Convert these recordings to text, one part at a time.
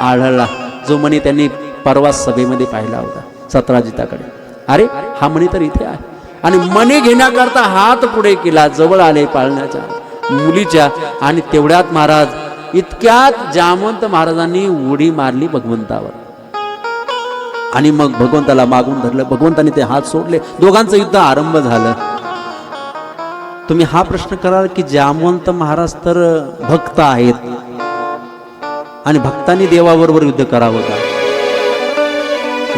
आढळला. जो मणी त्यांनी परवा सभेमध्ये पाहिला होता सतराजिताकडे. अरे हा मणी तर इथे आहे. आणि मणी घेण्याकरता हात पुढे केला जवळ आले पाळण्याच्या. मुलीच्या आणि तेवढ्यात महाराज इतक्यात जामवंत महाराजांनी उडी मारली भगवंतावर. आणि मग भगवंताला मागून धरलं. भगवंताने ते हात सोडले. दोघांचं युद्ध आरंभ झालं. तुम्ही हा प्रश्न कराल की जामवंत महाराज तर भक्त आहेत. आणि भक्तांनी देवाबरोबर युद्ध करावं का?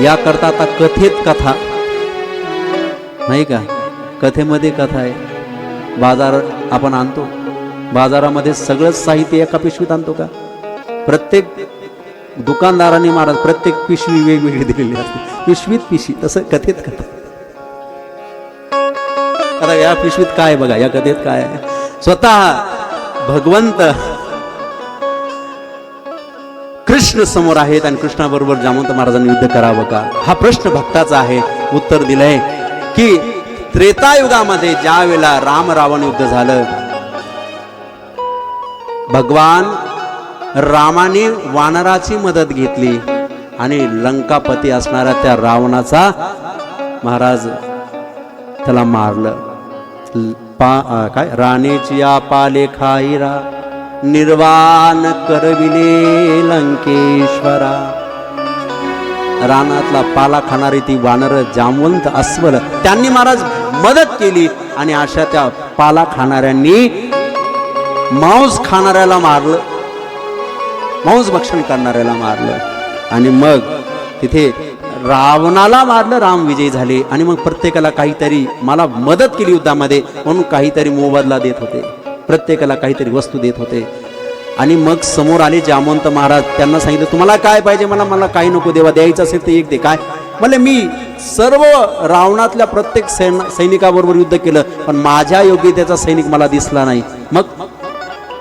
याकरता आता कथेत कथा. नाही का? कथेमध्ये कथा आहे. बाजार आपण आणतो. बाजारामध्ये सगळंच साहित्य एका पिशवीत आणतो का? प्रत्येक दुकानदाराने महाराज प्रत्येक पिशवी वेगवेगळी दिलेली असते. पिशवीत पिशवी तसं कथेत कथा. आता या पिशवीत काय बघा? या कथेत काय आहे? स्वतः भगवंत कृष्ण समोर आहेत आणि कृष्णाबरोबर जामवंत महाराजांनी युद्ध करावं का? हा प्रश्न भक्ताचा आहे. उत्तर दिलंय की त्रेतायुगामध्ये ज्या वेळेला राम रावण युद्ध झालं भगवान रामाने वानराची मदत घेतली आणि लंकापती असणाऱ्या त्या रावणाचा महाराज त्याला मारलं. पा काय? राणीची या पाले खाईरा निर्वाण करविले लंकेश्वरा. रानातला पाला खाणारी ती वानर जामवंत अस्वल त्यांनी महाराज मदत केली आणि अशा त्या पाला खाणाऱ्यांनी मांस खाणाऱ्याला मारलं. मांस भक्षण करणाऱ्याला मारलं. आणि मग तिथे रावणाला मारलं राम विजयी झाले. आणि मग प्रत्येकाला काहीतरी मला मदत केली युद्धामध्ये म्हणून काहीतरी मोबदला देत होते. प्रत्येकाला काहीतरी वस्तू देत होते. आणि मग समोर आले जामवंत महाराज. त्यांना सांगितलं तुम्हाला काय पाहिजे? मला मला काही नको देवा द्यायचं असेल तर एक दे. काय? म्हणजे मी सर्व रावणातल्या प्रत्येक सैन सैनिकाबरोबर युद्ध केलं पण माझ्या योग्यतेचा सैनिक मला दिसला नाही. मग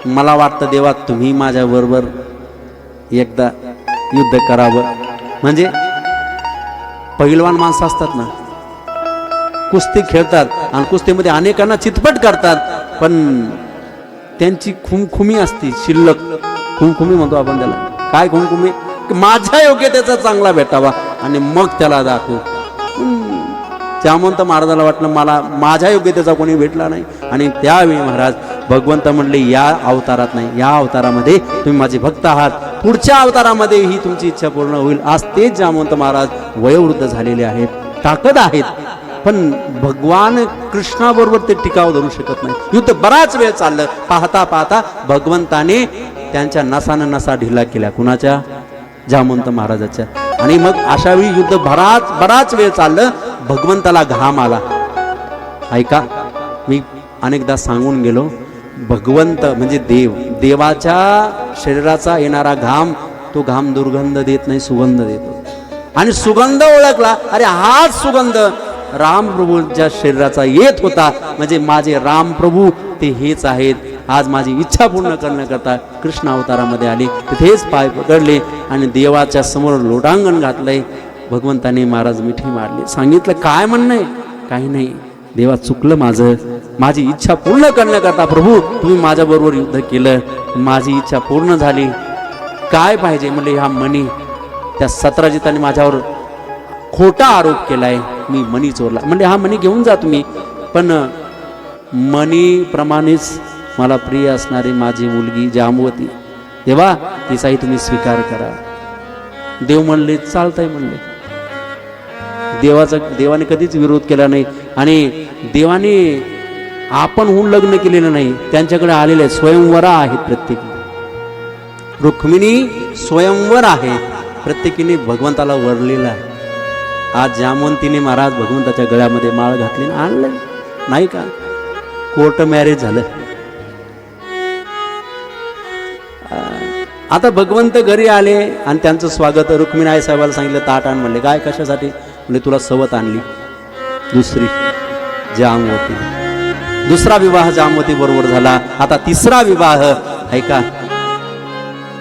मला वाटतं देवा तुम्ही माझ्याबरोबर एकदा युद्ध करावं. म्हणजे? पहिलवान माणसं असतात ना कुस्ती खेळतात आणि कुस्तीमध्ये अनेकांना चितपट करतात पण त्यांची खुमखुमी असती शिल्लक. खुमखुमी म्हणतो आपण त्याला. काय खुमखुमी? माझ्या योग्यतेचा चांगला भेटावा आणि मग त्याला दाखवू. हम्म. महाराजाला वाटलं मला माझ्या योग्यतेचा कोणी भेटला नाही. आणि त्यावेळी महाराज भगवंत म्हणले या अवतारात नाही या अवतारामध्ये तुम्ही माझे भक्त आहात. पुढच्या अवतारामध्ये ही तुमची इच्छा पूर्ण होईल. आज तेच जामवंत महाराज वयोवृद्ध झालेले आहेत. ताकद आहेत. पण भगवान कृष्णाबरोबर ते टिकाव धरू शकत नाही युद्ध बराच वेळ चाललं. पाहता पाहता भगवंताने त्यांच्या नसानं नसा ढिला केल्या. कुणाच्या? जामवंत महाराजाच्या. आणि मग अशा वेळी युद्ध बराच बराच वेळ चाललं. भगवंताला घाम आला. ऐका मी अनेकदा सांगून गेलो भगवंत म्हणजे देव. देवाच्या शरीराचा येणारा घाम तो घाम दुर्गंध देत नाही सुगंध देतो. आणि सुगंध ओळखला. अरे हाच सुगंध. रामप्रभूंच्या शरीराचा येत होता. म्हणजे माझे रामप्रभू ते हेच आहेत. आज माझी इच्छा पूर्ण करण्याकरता कृष्ण अवतारामध्ये आले. तिथेच पाय पकडले आणि देवाच्या समोर लोटांगण घातलंय. भगवंताने महाराज मिठी मारली. सांगितलं काय म्हणणं आहे? काही नाही. देवा चुकलं माझं. माझी इच्छा पूर्ण करण्याकरता प्रभू तुम्ही माझ्याबरोबर युद्ध केलं. माझी इच्छा पूर्ण झाली. काय पाहिजे? म्हणजे ह्या मनी. त्या सत्राजिताने माझ्यावर खोटा आरोप केलाय. मी मणी चोरला. म्हणजे हा मणी घेऊन जा तुम्ही. पण मणीप्रमाणेच मला प्रिय असणारी माझी मुलगी जामवती तेव्हा तिचाही तुम्ही स्वीकार करा. देव म्हणले चालतंय म्हणले. देवाचा देवाने कधीच विरोध केला नाही. आणि देवाने आपण होऊन लग्न केलेलं नाही. त्यांच्याकडे आलेले स्वयंवरा आहेत प्रत्येकी. रुक्मिणी स्वयंवर आहे. प्रत्येकीने भगवंताला वरलेलं आहे. आज जामवंतीने महाराज भगवंताच्या गळ्यामध्ये माळ घातली आणि नाही का? कोर्ट मॅरेज झालं. आता भगवंत घरी आले आणि त्यांचं स्वागत रुक्मिणी आई साहेबाला सांगितलं ताट आण. म्हणले काय कशासाठी? म्हणजे तुला सवत आणली. दुसरी जामवती दुसरा विवाह जामवती बरोबर झाला. आता तिसरा विवाह ऐका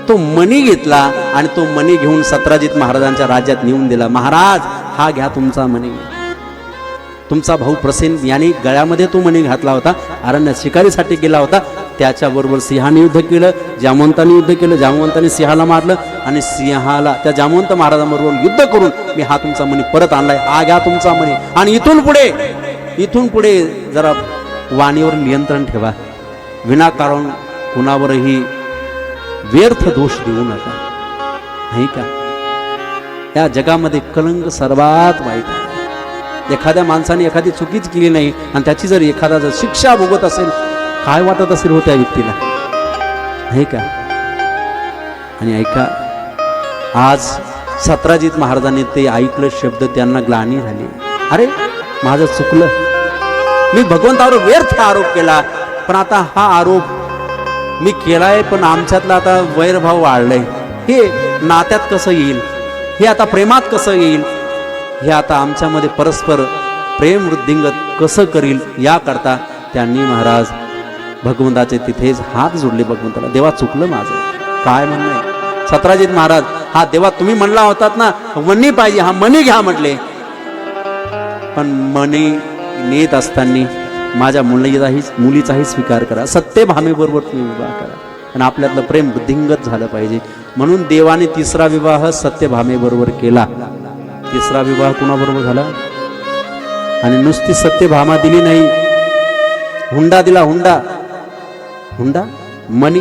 तो मणी घेतला आणि तो मणी घेऊन सत्राजित महाराजांच्या राज्यात नेऊन दिला. महाराज हा घ्या तुमचा मणी तुमचा भाऊ प्रसेन याने गळ्यामध्ये तो मणी घातला होता. अरण्य शिकारीसाठी गेला होता. त्याच्याबरोबर सिंहाने युद्ध केलं जामवंतांनी युद्ध केलं जामवंतांनी सिंहाला मारलं आणि सिंहाला त्या जामवंत महाराजांबरोबर युद्ध करून मी हा तुमचा मणी परत आणलाय. हा घ्या तुमचा मणी आणि इथून पुढे इथून पुढे जरा वाणीवर नियंत्रण ठेवा. विनाकारण कुणावरही व्यर्थ दोष देऊ नका. नाही का? या जगामध्ये कलंक सर्वात वाईट आहे. एखाद्या माणसाने एखादी चुकीच केली नाही आणि त्याची जर एखादा जर शिक्षा भोगत असेल काय वाटत असेल हो त्या व्यक्तीला? नाही का? आणि ऐका आज सत्राजित महाराजांनी ते ऐकलं शब्द त्यांना ग्लानी झाली. अरे माझं चुकलं. मी भगवंतावर व्यर्थ आरोप केला पण आता हा आरोप मी केलाय पण आमच्यातला आता वैरभाव वाढलाय. हे नात्यात कसं येईल? हे आता प्रेमात कसं येईल? हे आता आमच्यामध्ये परस्पर प्रेम वृद्धिंगत कसं करील याकरता त्यांनी महाराज भगवंताचे तिथेच हात जोडले भगवंताला. देवा चुकलं माझं. काय म्हणणं आहे? सत्राजित महाराज हा देवा तुम्ही म्हणला होतात ना मनी पाहिजे हा मनी घ्या म्हटले. पण मनी नेत असताना माझ्या मुलीचाही मुलीचाही स्वीकार करा. सत्यभामेबरोबर तुम्ही विवाह करा. आणि आपल्यातलं प्रेम वृद्धिंगत झालं पाहिजे. म्हणून देवाने तिसरा विवाह सत्य भामेबरोबर केला. तिसरा विवाह कुणाबरोबर झाला? आणि नुसती सत्य भामा दिली नाही. हुंडा दिला हुंडा. हुंडा? मनी?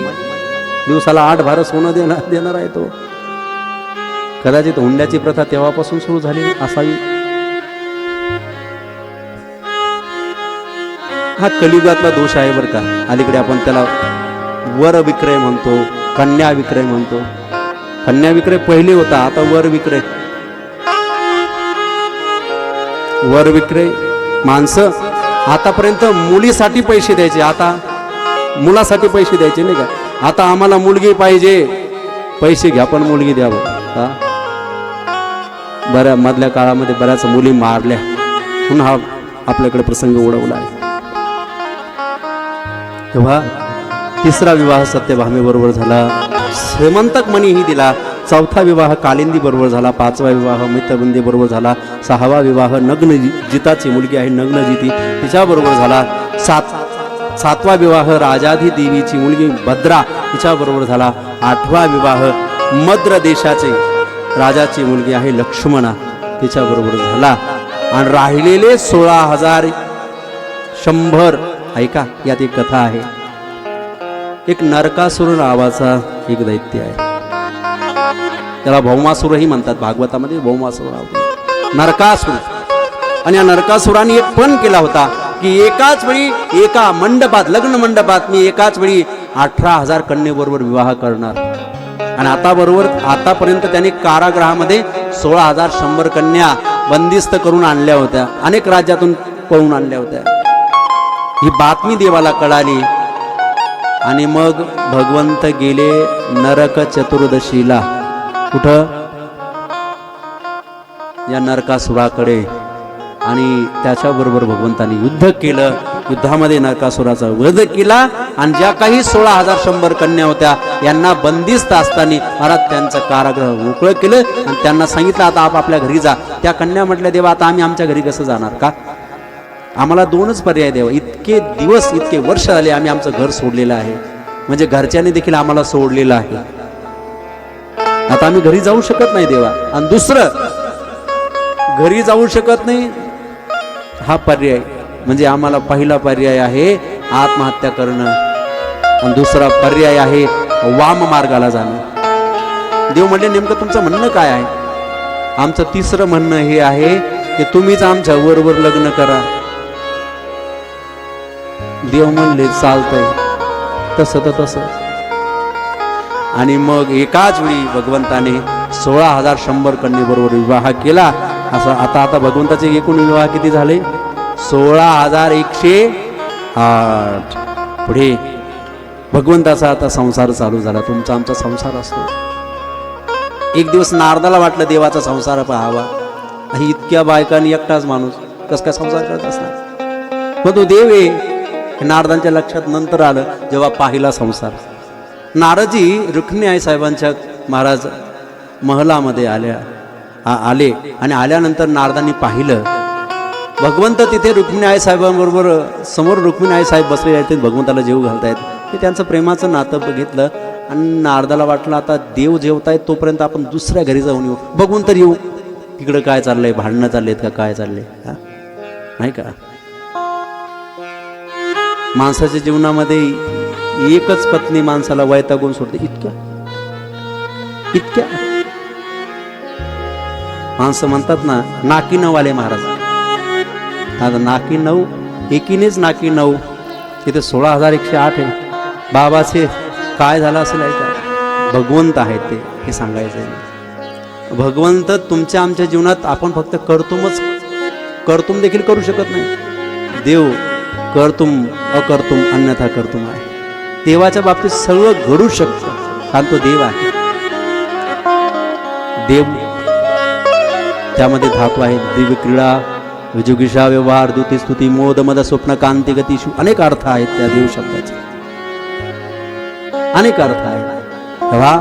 दिवसाला आठ भारत सोनं देणार देणार आहे तो. कदाचित हुंड्याची प्रथा तेव्हापासून सुरू झाली असावी. हा कलियुगातला दोष आहे बरं का. अलीकडे आपण त्याला वर विक्रय म्हणतो कन्या विक्रय म्हणतो. कन्या विक्रय पहिले होता आता वर विक्रय. वर विक्रय माणसं आतापर्यंत मुलीसाठी पैसे द्यायचे आता मुलासाठी पैसे द्यायचे नाही का? आता आम्हाला मुलगी पाहिजे. पैसे घ्या पण मुलगी द्यावं हा? बऱ्या मधल्या काळामध्ये बऱ्याच मुली मारल्या. म्हणून हा आपल्याकडे प्रसंग उडवला आहे. तेव्हा तिसरा विवाह सत्यभामेबरोबर झाला. श्रीमंतक मणीही दिला. चौथा विवाह कालिंदी बरोबर झाला. पाचवा विवाह मित्रबंदी बरोबर झाला. सहावा विवाह नग्न जिताची मुलगी आहे नग्न जिती तिच्याबरोबर झाला. सात सातवा विवाह राजाधी देवीची मुलगी भद्रा तिच्याबरोबर झाला. आठवा विवाह मद्र देशाचे राजाची मुलगी आहे लक्ष्मणा तिच्याबरोबर झाला. आणि राहिलेले सोळा हजार शंभर ऐका यात एक कथा आहे. एक नरकासुर नावाचा एक दैत्य आहे. त्याला भौमासुरही म्हणतात भागवतामध्ये भौमासुर नरकासुर. आणि या नरकासुराने एक पण केला होता की एकाच वेळी एका मंडपात लग्न मंडपात मी एकाच वेळी अठरा हजार कन्येबरोबर विवाह करणार. आणि आता बरोबर आतापर्यंत त्याने कारागृहामध्ये सोळा हजार शंभर कन्या बंदिस्त करून आणल्या होत्या. अनेक राज्यातून पळून आणल्या होत्या. ही बातमी देवाला कळाली. आणि मग भगवंत गेले नरक चतुर्दशीला. कुठं? या नरकासुराकडे. आणि त्याच्याबरोबर भगवंतांनी युद्ध केलं. युद्धामध्ये नरकासुराचा वध केला. आणि ज्या काही सोळा हजार शंभर कन्या होत्या यांना बंदिस्त असताना महाराज त्यांचं कारागृह मोकळं केलं. आणि त्यांना सांगितलं आता आपापल्या घरी जा. त्या कन्या म्हटल्या देवा आता आम्ही आमच्या घरी कसं जाणार का? आम्हाला दोनच पर्याय द्यावा. इतके दिवस इतके वर्ष झाले आम्ही आमचं घर सोडलेलं आहे. म्हणजे घरच्यांनी देखील आम्हाला सोडलेलं आहे. आता आम्ही घरी जाऊ शकत नाही देवा. आणि दुसरं घरी जाऊ शकत नाही हा पर्याय. म्हणजे आम्हाला पहिला पर्याय आहे आत्महत्या करणं. आणि दुसरा पर्याय आहे वाम मार्गाला जाणं. देव म्हणजे नेमकं तुमचं म्हणणं काय आहे? आमचं तिसरं म्हणणं हे आहे की तुम्हीच आमच्या बरोबर लग्न करा. देव म्हणले चालतंय. तसं तर तसं. आणि मग एकाच वेळी भगवंताने सोळा हजार शंभर कन्येबरोबर विवाह केला. असं आता आता भगवंताचे एकूण विवाह किती झाले? सोळा हजार एकशे आठ. पुढे भगवंताचा आता संसार चालू झाला. तुमचा आमचा संसार असतो. एक दिवस नारदाला वाटलं देवाचा संसार पाहावा. आणि इतक्या बायकांनी एकटाच माणूस. कस काय संसार करत असणार? मग तो देव आहे. हे नारदांच्या लक्षात नंतर आलं जेव्हा पाहिला संसार. नारदजी रुक्मिणी आई साहेबांच्या महाराज महलामध्ये आल्या. आ- आले आणि आल्यानंतर नारदांनी पाहिलं. भगवंत तिथे रुक्मिणी आई साहेबांबरोबर समोर रुक्मिणी आई साहेब बसले आहेत भगवंताला जेव घालतायत. ते त्यांचं प्रेमाचं नातं बघितलं आणि नारदाला वाटलं आता देव जेवतायत तोपर्यंत आपण दुसऱ्या घरी जाऊन येऊ. बघून तर येऊ. तिकडं काय चाललंय? भांडणं चाललेत का? काय चाललंय? हा? नाही का? माणसाच्या जीवनामध्ये एकच पत्नी माणसाला वैतागून सोडते. इतक्या. इतक्या. माणसं म्हणतात ना नाकी नऊ आले महाराज. आता नाकी नऊ एकीनेच नाकी नऊ. तिथे सोळा हजार एकशे आठ आहे. बाबाचे काय झालं असेल ऐका. भगवंत आहेत ते हे सांगायचं आहे भगवंत तुमच्या आमच्या जीवनात आपण फक्त करतुमच करतुम देखील करू शकत नाही. देव करतुम अकर्तुम अन्यथा करतुम आहे. देवाच्या बाबतीत सगळं घडू शकतं कारण तो देव आहे. देव त्यामध्ये धातू आहे दिव्य क्रीडा विजुगिषा व्यवहार दुती स्तुती मोद मद स्वप्न कांती गतीशू अनेक अर्थ आहेत त्या देव शब्दाचे. अनेक अर्थ आहेत. तेव्हा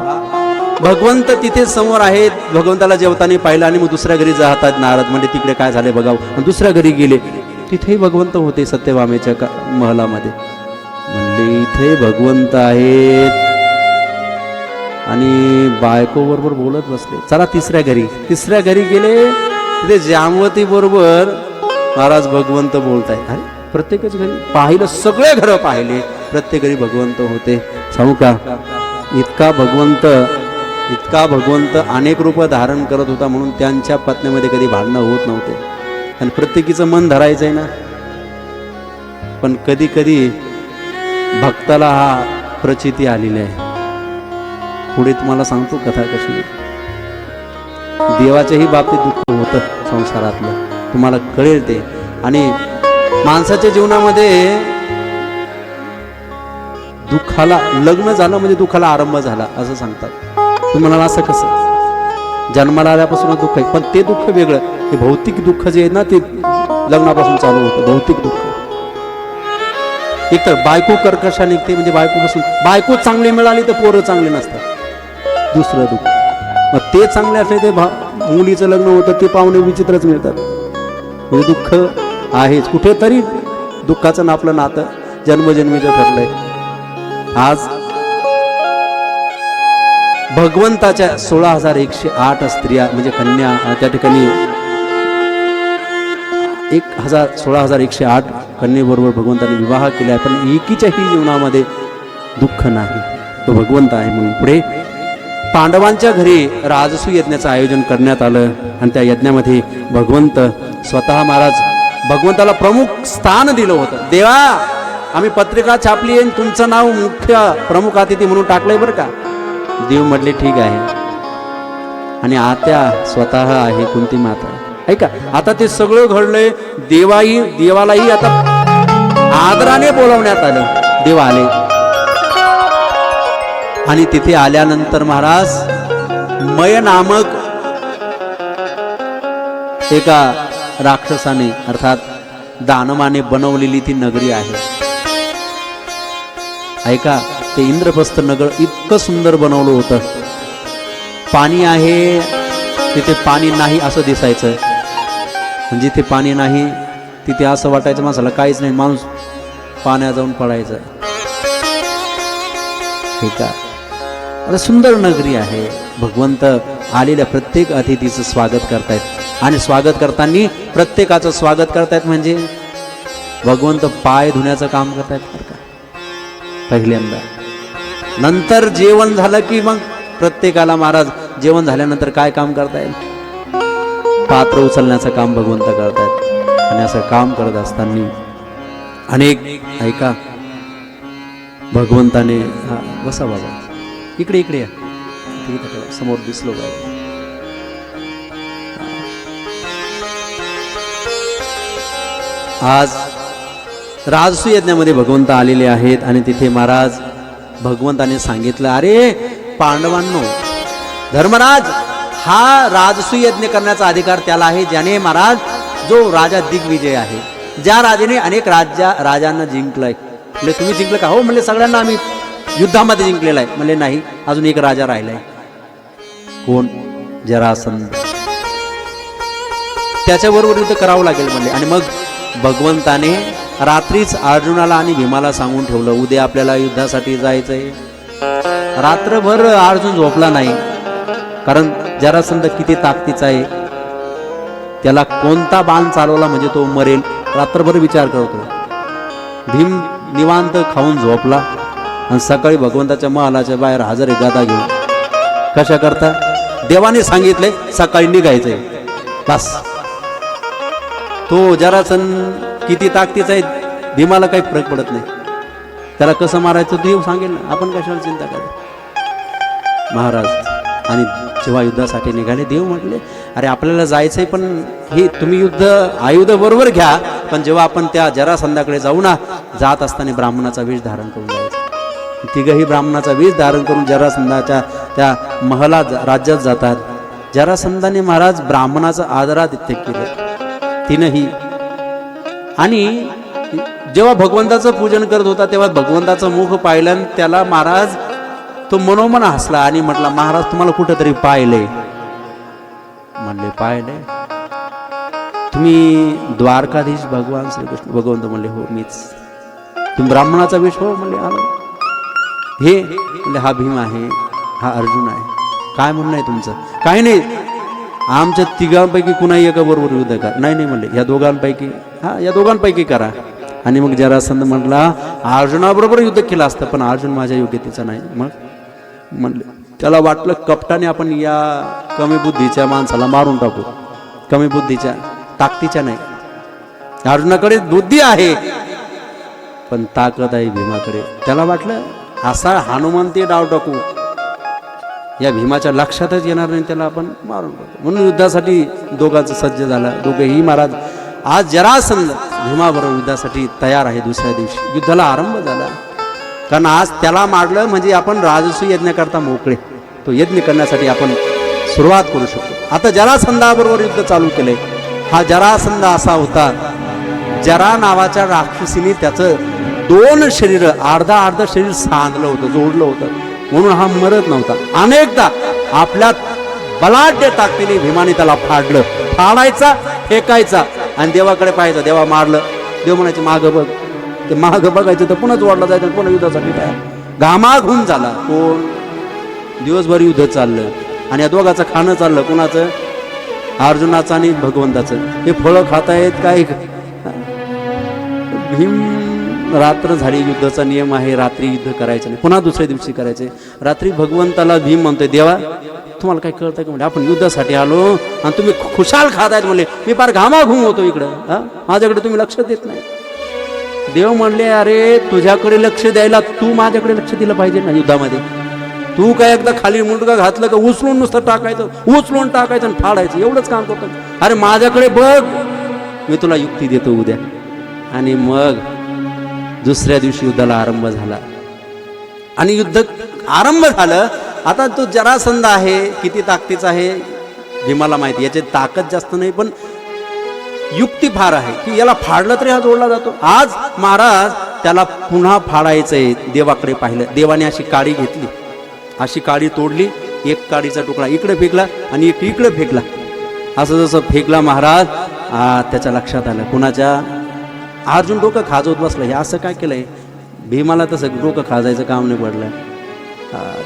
भगवंत तिथे समोर आहेत भगवंताला जेवताना पाहिलं आणि मग दुसऱ्या घरी जातात नारद म्हणजे तिकडे काय झाले बघावं. दुसऱ्या घरी गेले. तिथेही भगवंत होते सत्यभामेच्या का महलामध्ये. म्हणले इथे भगवंत आहेत. आणि बायको बरोबर बोलत बसले. चला तिसऱ्या घरी. तिसऱ्या घरी गेले. तिथे जामवती बरोबर महाराज भगवंत बोलतायत अरे प्रत्येकच घरी. पाहिलं सगळे घर पाहिले. प्रत्येक घरी भगवंत होते. सांगू का? इतका भगवंत इतका भगवंत अनेक रूप धारण करत होता म्हणून त्यांच्या पत्नीमध्ये कधी भांडणं होत नव्हते. आणि प्रत्येकीचं मन धरायचं आहे ना. पण कधी कधी भक्ताला हा प्रचिती आलेली आहे. पुढे तुम्हाला सांगतो कथा कशी देवाच्याही बाबतीत दुःख होतं संसारातलं. तुम्हाला कळेल ते. आणि माणसाच्या जीवनामध्ये दुःखाला लग्न झालं म्हणजे दुःखाला आरंभ झाला असं सांगतात. तुम्हाला असं कसं? जन्माला आल्यापासून दुःख आहे. पण ते दुःख वेगळं. हे भौतिक दुःख जे आहे ना ते लग्नापासून चालू होतं. भौतिक दुःख. एकतर बायको कर्कशा निघते म्हणजे बायकोपासून बायको चांगली मिळाली तर पोरं चांगले नसतात. दुसरं दुःख. मग ते चांगले असले ते भा मुलीचं लग्न होतं ते पाहुणे विचित्रच मिळतात. म्हणजे दुःख आहेच. कुठेतरी दुःखाचं ना आपलं नातं जन्मजन्मीचं ठरलंय. आज भगवंताच्या सोळा हजार एकशे आठ स्त्रिया म्हणजे कन्या त्या ठिकाणी एक हजार सोळा हजार एकशे आठ कन्येबरोबर भगवंताने विवाह केला आहे. पण एकीच्याही जीवनामध्ये दुःख नाही. तो भगवंत आहे म्हणून पुढे पांडवांच्या घरी राजसू यज्ञाचं आयोजन करण्यात आलं आणि त्या यज्ञामध्ये भगवंत स्वतः महाराज भगवंताला प्रमुख स्थान दिलं होतं. देवा आम्ही पत्रिका छापली आणि तुमचं नाव मुख्य प्रमुख अतिथी म्हणून टाकलंय बरं का? देव म्हटले ठीक आहे. आणि आत्या स्वतः आहे कोणती माता. ऐका आता ते सगळं घडलंय देवाही देवालाही आता आदराने बोलवण्यात आलं. देव आले. आणि तिथे आल्यानंतर महाराज मय नामक एका राक्षसाने अर्थात दानवाने बनवलेली ती नगरी आहे. ऐका ते इंद्रप्रस्थ नगर इतकं सुंदर बनवलं होतं. पाणी आहे तिथे पाणी नाही असं दिसायचं. आणि जिथे पाणी नाही तिथे असं वाटायचं माणसाला काहीच नाही माणूस पाण्यात जाऊन पडायचं. ठीक आहे. आता सुंदर नगरी आहे. भगवंत आलेल्या प्रत्येक अतिथीचं स्वागत करतायत. आणि स्वागत करताना प्रत्येकाचं स्वागत करतायत म्हणजे भगवंत पाय धुण्याचं काम करतायत का. पहिल्यांदा. नंतर जेवण झालं की मग प्रत्येकाला महाराज जेवण झाल्यानंतर काय काम करता येईल? पात्र उचलण्याचं काम भगवंत करतायत आणि असं काम करत असताना अनेक ऐका भगवंताने हा बसा बाबा. इकडे इकडे या. समोर दिसलो बाबा आज राजसू यज्ञामध्ये भगवंत आलेले आहेत आणि तिथे महाराज भगवंताने सांगितलं अरे पांडवांनो धर्मराज हा राजसू यज्ञ करण्याचा अधिकार त्याला आहे ज्याने महाराज जो राजा दिग्विजय आहे. ज्या राजाने अनेक राज्या राजांना जिंकलंय. म्हणजे तुम्ही जिंकलं का? हो म्हणले सगळ्यांना आम्ही युद्धामध्ये जिंकलेला आहे. म्हणजे नाही अजून एक राजा राहिलाय. कोण? जरासंध त्याच्याबरोबर युद्ध करावं लागेल म्हणले. आणि मग भगवंताने रात्रीच अर्जुनाला आणि भीमाला सांगून ठेवलं उद्या आपल्याला युद्धासाठी जायचंय. रात्रभर अर्जुन झोपला नाही कारण जरासंध किती ताकदीचा आहे. त्याला कोणता बाण चालवला म्हणजे तो मरेल रात्रभर विचार करतो भीम निवांत खाऊन झोपला आणि सकाळी भगवंताच्या महालाच्या बाहेर हजर गादा घेऊन. कशा करता? देवाने सांगितले सकाळी निघायचंय. बस. तो जरासंध किती ताकदीचा आहे भीमाला काही फरक पडत नाही. त्याला कसं मारायचं देव सांगेल ना. आपण कशाला चिंता करा? महाराज आणि जेव्हा युद्धासाठी निघाले देव म्हटले अरे आपल्याला जायचंय पण हे तुम्ही युद्ध आयुध बरोबर घ्या. पण जेव्हा आपण त्या जरासंधाकडे जाऊ ना जात असताना ब्राह्मणाचा वेष धारण करून जायचं. तिघही ब्राह्मणाचा वेष धारण करून जरासंधाच्या त्या महला राज्यात जातात. जरासंधाने महाराज ब्राह्मणाचं आदरातिथ्य केलं. तिनंही आणि जेव्हा भगवंताचं पूजन करत होता तेव्हा भगवंताचं मुख पाहिलं त्याला महाराज तो मनोमन हसला आणि म्हटला महाराज तुम्हाला कुठंतरी पाहिले. म्हणले पाहिले? तुम्ही द्वारकाधीश भगवान श्रीकृष्ण भगवंत म्हणले हो मीच. तुम्ही ब्राह्मणाचा वेश हो म्हणले आलो. हे? म्हणजे हा भीम आहे हा अर्जुन आहे. काय म्हणणं आहे तुमचं? काही नाही. आमच्या तिघांपैकी कुणाही एका बरोबर युद्ध करा नाही नाही म्हणले या दोघांपैकी हा या दोघांपैकी करा. आणि मग जरासंध म्हटला अर्जुनाबरोबर युद्ध केलं असतं पण अर्जुन माझ्या योग्यतेचा नाही. मग म्हणले त्याला वाटलं कपटाने आपण या कमी बुद्धीच्या माणसाला मारून टाकू. कमी बुद्धीच्या ताकदीच्या नाही. अर्जुनाकडे बुद्धी आहे पण ताकद आहे भीमाकडे. त्याला वाटलं असा हनुमान ते डाव टाकू. या भीमाच्या लक्षातच येणार नाही त्याला आपण मारून टाकू. म्हणून युद्धासाठी दोघांचं सज्ज झालं. दोघेही महाराज आज जरासंध भीमाबरोबर युद्धासाठी तयार आहे दुसऱ्या दिवशी. युद्धाला आरंभ झाला. कारण आज त्याला मारलं म्हणजे आपण राजसू यज्ञाकरता मोकळे. तो यज्ञ करण्यासाठी आपण सुरुवात करू शकतो. आता जरासंधाबरोबर युद्ध चालू केले. हा जरासंध असा होता. जरा नावाच्या राक्षसीने त्याचं दोन शरीर अर्धा अर्ध शरीर सांधलं होतं जोडलं होतं. म्हणून हा मरत नव्हता. अनेकदा आपल्या बलाढ्य ताकदीने भीमाने त्याला फाडलं. फाडायचा फेकायचा. आणि देवाकडे पाहायचं देवा मारलं. देव म्हणायचे मागं बघ. ते मागं बघायचं तर पुन्हा वाढलं जायचं पुन्हा युद्धासाठी काय घामाघूम झाला. कोण? दिवसभर युद्ध चाललं. आणि या दोघाचं खाणं चाललं. कुणाचं? अर्जुनाचं आणि भगवंताचं. हे फळं खातायत काय? भीम रात्र झाली युद्धाचा नियम आहे रात्री युद्ध करायचं नाही. पुन्हा दुसऱ्या दिवशी करायचे. रात्री भगवंताला भीम म्हणतोय देवा तुम्हाला काय कळतं का? म्हणजे आपण युद्धासाठी आलो आणि तुम्ही खुशाल खातायत म्हणले. मी फार घामाघूम होतो इकडं. हां? माझ्याकडे तुम्ही लक्ष देत नाही. देव म्हणले अरे तुझ्याकडे लक्ष द्यायला तू माझ्याकडे लक्ष दिलं पाहिजे ना युद्धामध्ये. तू काय एकदा खाली मुंडका घातलं का उचलून नुसतं टाकायचं उचलून टाकायचं आणि फाडायचं. एवढंच काम करतो अरे माझ्याकडे बघ मी तुला युक्ती देतो उद्या. आणि मग दुसऱ्या दिवशी युद्धाला आरंभ झाला. आणि युद्ध आरंभ झालं. आता तो जरासंध आहे किती ताकदीचा आहे भीमाला माहिती. याची ताकद जास्त नाही पण युक्ती फार आहे की याला फाडलं तरी हा जोडला जातो. आज महाराज त्याला पुन्हा फाडायचंय देवाकडे पाहिलं. देवाने अशी काडी घेतली. अशी काडी तोडली एक काडीचा तुकडा इकडे फेकला आणि एक इकडे फेकला. असं जसं फेकला महाराज त्याच्या लक्षात आलं. कुणाच्या? अर्जुन डोकं खाजवत बसलं. हे असं काय केलंय? भीमाला तसं डोकं खाजायचं काम नाही पडलं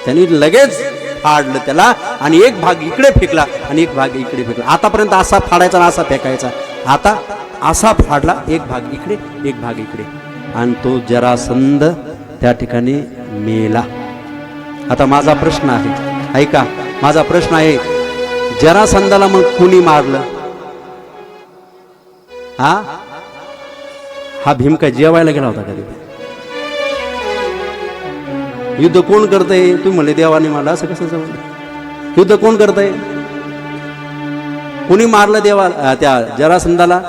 त्यांनी लगेच फाडलं त्याला आणि एक भाग इकडे फेकला आणि एक भाग इकडे फेकला. आतापर्यंत असा फाडायचा आणि असा फेकायचा. आता असा फाडला एक भाग इकडे एक भाग इकडे. आणि तो जरासंध त्या ठिकाणी मेला. आता माझा प्रश्न आहे ऐका माझा प्रश्न आहे जरासंधाला मग कुणी मारलं? हा? हा भीम काय जेवायला गेला होता कधी? युद्ध कोण करतंय? तुम्ही म्हणले देवाने मला असं कसं जमलं युद्ध कोण करतंय? कोणी मारलं देवा त्या जरासंधाला?